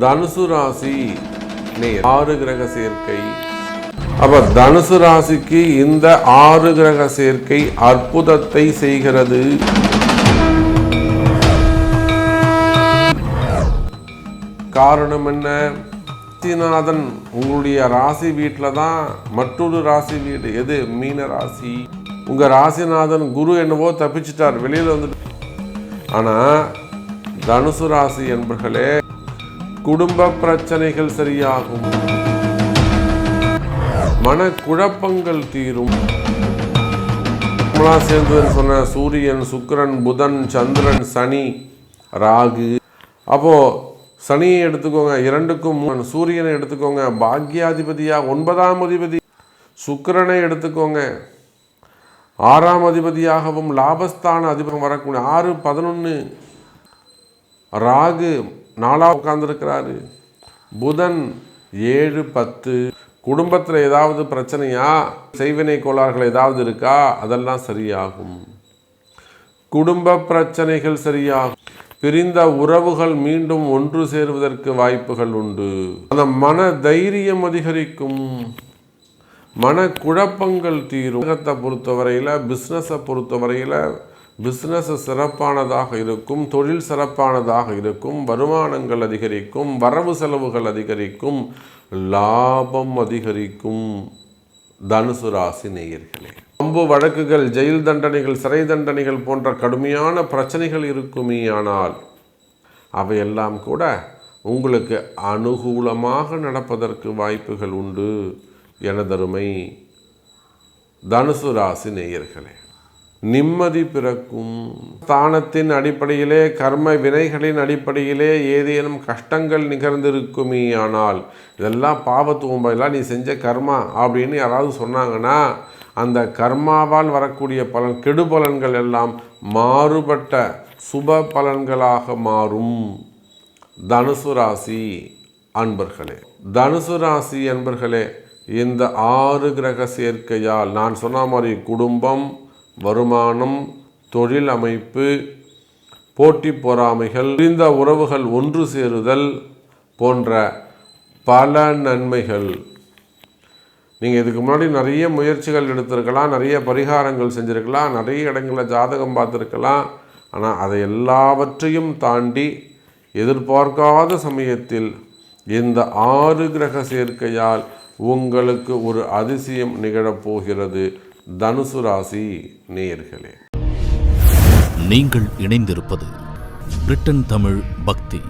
தனுசு ராசி ஆறு கிரக சேர்க்கை. அப்ப தனுசு ராசிக்கு இந்த ஆறு கிரக சேர்க்கை அற்புதத்தை செய்கிறது. காரணம் என்ன? ராசிநாதன் உங்களுடைய ராசி வீட்டில் தான் மற்றொரு ராசி வீடு. எது? மீன ராசி. உங்க ராசிநாதன் குரு என்னவோ தப்பிச்சிட்டார். வெளியில் வந்துட்டு ஆனா தனுசு ராசி என்பர்களே குடும்ப பிரச்சனைகள் சரியாகும். மன குழப்பங்கள் தீரும். நம்மளாம் சேர்ந்ததுன்னு சொன்ன சூரியன் சுக்கரன் புதன் சந்திரன் சனி ராகு. அப்போ சனியை எடுத்துக்கோங்க இரண்டுக்கும் சூரியனை எடுத்துக்கோங்க பாக்யாதிபதியா ஒன்பதாம் அதிபதி. சுக்கிரனை எடுத்துக்கோங்க. ஆறாம் அதிபதியாகவும் லாபஸ்தான அதிபதி வரக்கூடிய ஆறு பதினொன்று ராகு நாலா உட்கார்ந்துருக்கிறாரு. புதன் ஏழு பத்து. குடும்பத்தில் ஏதாவது பிரச்சனையா? செய்வினை கோளாறுகள் ஏதாவது இருக்கா? அதெல்லாம் சரியாகும். குடும்ப பிரச்சனைகள் சரியாகும். பிரிந்த உறவுகள் மீண்டும் ஒன்று சேருவதற்கு வாய்ப்புகள் உண்டு. அந்த மன தைரியம் அதிகரிக்கும். மன குழப்பங்கள் தீரும். உலகத்தை பொறுத்தவரையில் பிஸ்னஸை பொறுத்தவரையில் பிஸ்னஸ் சிறப்பானதாக இருக்கும் தொழில் சிறப்பானதாக இருக்கும் வருமானங்கள் அதிகரிக்கும் வரவு செலவுகள் அதிகரிக்கும் லாபம் அதிகரிக்கும். தனுசு ராசி நேயர்களே அம்பு வழக்குகள் ஜெயில் தண்டனைகள் சிறை தண்டனைகள் போன்ற கடுமையான பிரச்சனைகள் இருக்குமே ஆனால் அவையெல்லாம் கூட உங்களுக்கு அனுகூலமாக நடப்பதற்கு வாய்ப்புகள் உண்டு. எனதருமை தனுசு ராசி நேயர்களே. நிம்மதி பிறக்கும். ஸ்தானத்தின் அடிப்படையிலே கர்ம வினைகளின் அடிப்படையிலே ஏதேனும் கஷ்டங்கள் நிகழ்ந்திருக்குமே ஆனால் இதெல்லாம் பாவத்துவம்பெல்லாம் நீ செஞ்ச கர்மா அப்படின்னு யாராவது சொன்னாங்கன்னா அந்த கர்மாவால் வரக்கூடிய பலன் கெடு பலன்கள் எல்லாம் மாறுபட்ட சுப பலன்களாக மாறும். தனுசு ராசி அன்பர்களே தனுசு ராசி அன்பர்களே இந்த ஆறு கிரக சேர்க்கையால் நான் சொன்ன மாதிரி குடும்பம் வருமானம் தொழில் அமைப்பு போட்டி பொறாமைகள் பிரிந்த உறவுகள் ஒன்று சேருதல் போன்ற பல நன்மைகள். நீங்கள் இதுக்கு முன்னாடி நிறைய முயற்சிகள் எடுத்திருக்கலாம் நிறைய பரிகாரங்கள் செஞ்சுருக்கலாம் நிறைய இடங்களில் ஜாதகம் பார்த்துருக்கலாம். ஆனால் அதை எல்லாவற்றையும் தாண்டி எதிர்பார்க்காத சமயத்தில் இந்த ஆறு கிரக சேர்க்கையால் உங்களுக்கு ஒரு அதிசயம் நிகழப்போகிறது. தனுசு ராசி நேயர்களே. நீங்கள் இணைந்திருப்பது பிரிட்டன் தமிழ் பக்தி.